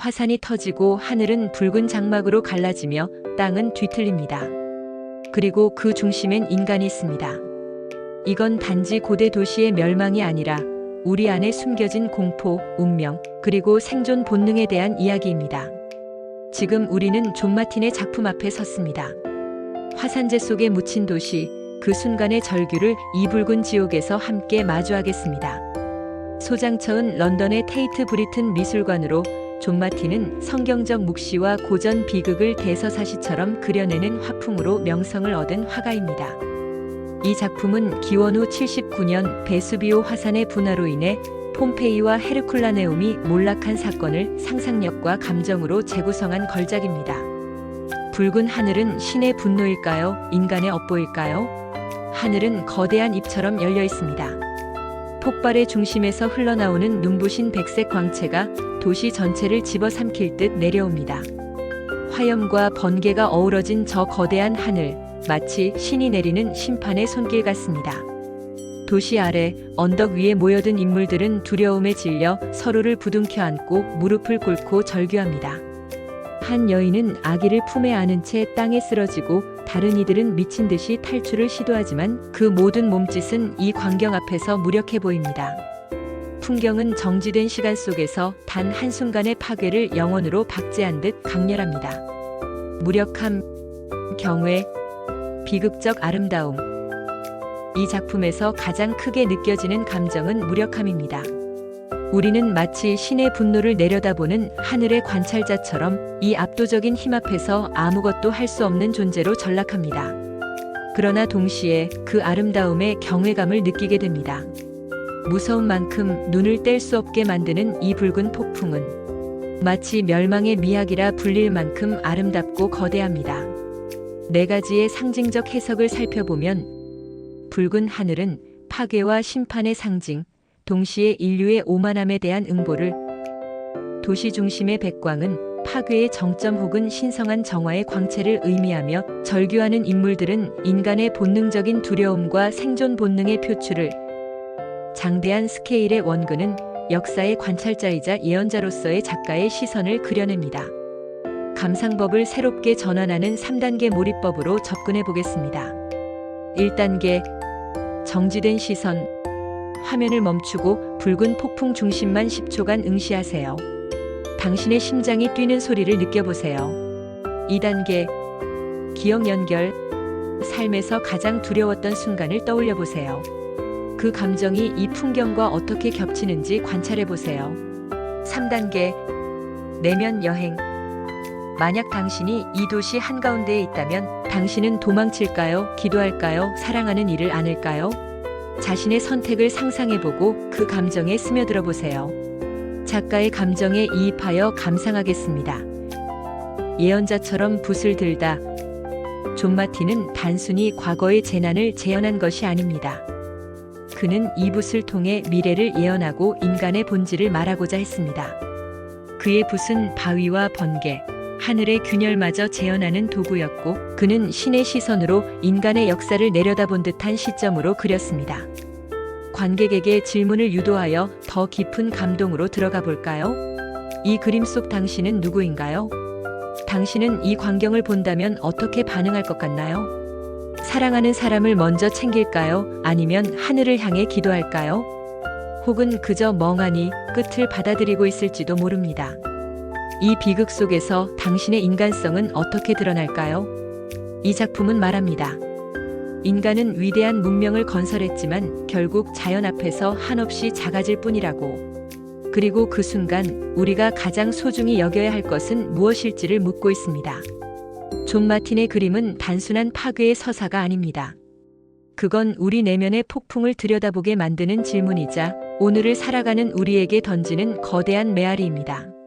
화산이 터지고 하늘은 붉은 장막으로 갈라지며 땅은 뒤틀립니다. 그리고 그 중심엔 인간이 있습니다. 이건 단지 고대 도시의 멸망이 아니라 우리 안에 숨겨진 공포, 운명, 그리고 생존 본능에 대한 이야기입니다. 지금 우리는 존 마틴의 작품 앞에 섰습니다. 화산재 속에 묻힌 도시, 그 순간의 절규를 이 붉은 지옥에서 함께 마주하겠습니다. 소장처은 런던의 테이트 브리튼 미술관으로 존 마틴은 성경적 묵시와 고전 비극을 대서사시처럼 그려내는 화풍으로 명성을 얻은 화가입니다. 이 작품은 기원 후 79년 베수비오 화산의 분화로 인해 폼페이와 헤르쿨라네움이 몰락한 사건을 상상력과 감정으로 재구성한 걸작입니다. 붉은 하늘은 신의 분노일까요? 인간의 업보일까요? 하늘은 거대한 입처럼 열려 있습니다. 폭발의 중심에서 흘러나오는 눈부신 백색 광채가 도시 전체를 집어삼킬 듯 내려옵니다. 화염과 번개가 어우러진 저 거대한 하늘, 마치 신이 내리는 심판의 손길 같습니다. 도시 아래 언덕 위에 모여든 인물들은 두려움에 질려 서로를 부둥켜 안고 무릎을 꿇고 절규합니다. 한 여인은 아기를 품에 안은 채 땅에 쓰러지고 다른 이들은 미친 듯이 탈출을 시도하지만 그 모든 몸짓은 이 광경 앞에서 무력해 보입니다. 풍경은 정지된 시간 속에서 단 한순간의 파괴를 영원으로 박제한 듯 강렬합니다. 무력함, 경외, 비극적 아름다움. 이 작품에서 가장 크게 느껴지는 감정은 무력함입니다. 우리는 마치 신의 분노를 내려다보는 하늘의 관찰자처럼 이 압도적인 힘 앞에서 아무것도 할 수 없는 존재로 전락합니다. 그러나 동시에 그 아름다움에 경외감을 느끼게 됩니다. 무서운 만큼 눈을 뗄 수 없게 만드는 이 붉은 폭풍은 마치 멸망의 미학이라 불릴 만큼 아름답고 거대합니다. 네 가지의 상징적 해석을 살펴보면 붉은 하늘은 파괴와 심판의 상징, 동시에 인류의 오만함에 대한 응보를 도시 중심의 백광은 파괴의 정점 혹은 신성한 정화의 광채를 의미하며 절규하는 인물들은 인간의 본능적인 두려움과 생존 본능의 표출을 장대한 스케일의 원근은 역사의 관찰자이자 예언자로서의 작가의 시선을 그려냅니다. 감상법을 새롭게 전환하는 3단계 몰입법으로 접근해 보겠습니다. 1단계 정지된 시선 화면을 멈추고 붉은 폭풍 중심만 10초간 응시하세요. 당신의 심장이 뛰는 소리를 느껴보세요. 2단계 기억 연결 삶에서 가장 두려웠던 순간을 떠올려 보세요. 그 감정이 이 풍경과 어떻게 겹치는지 관찰해 보세요. 3단계 내면 여행 만약 당신이 이 도시 한가운데에 있다면 당신은 도망칠까요? 기도할까요? 사랑하는 이를 안을까요? 자신의 선택을 상상해보고 그 감정에 스며들어 보세요. 작가의 감정에 이입하여 감상하겠습니다. 예언자처럼 붓을 들다. 존 마틴은 단순히 과거의 재난을 재현한 것이 아닙니다. 그는 이 붓을 통해 미래를 예언하고 인간의 본질을 말하고자 했습니다. 그의 붓은 바위와 번개, 하늘의 균열마저 재현하는 도구였고 그는 신의 시선으로 인간의 역사를 내려다본 듯한 시점으로 그렸습니다. 관객에게 질문을 유도하여 더 깊은 감동으로 들어가 볼까요? 이 그림 속 당신은 누구인가요? 당신은 이 광경을 본다면 어떻게 반응할 것 같나요? 사랑하는 사람을 먼저 챙길까요? 아니면 하늘을 향해 기도할까요? 혹은 그저 멍하니 끝을 받아들이고 있을지도 모릅니다. 이 비극 속에서 당신의 인간성은 어떻게 드러날까요? 이 작품은 말합니다. 인간은 위대한 문명을 건설했지만 결국 자연 앞에서 한없이 작아질 뿐이라고. 그리고 그 순간 우리가 가장 소중히 여겨야 할 것은 무엇일지를 묻고 있습니다. 존 마틴의 그림은 단순한 파괴의 서사가 아닙니다. 그건 우리 내면의 폭풍을 들여다보게 만드는 질문이자 오늘을 살아가는 우리에게 던지는 거대한 메아리입니다.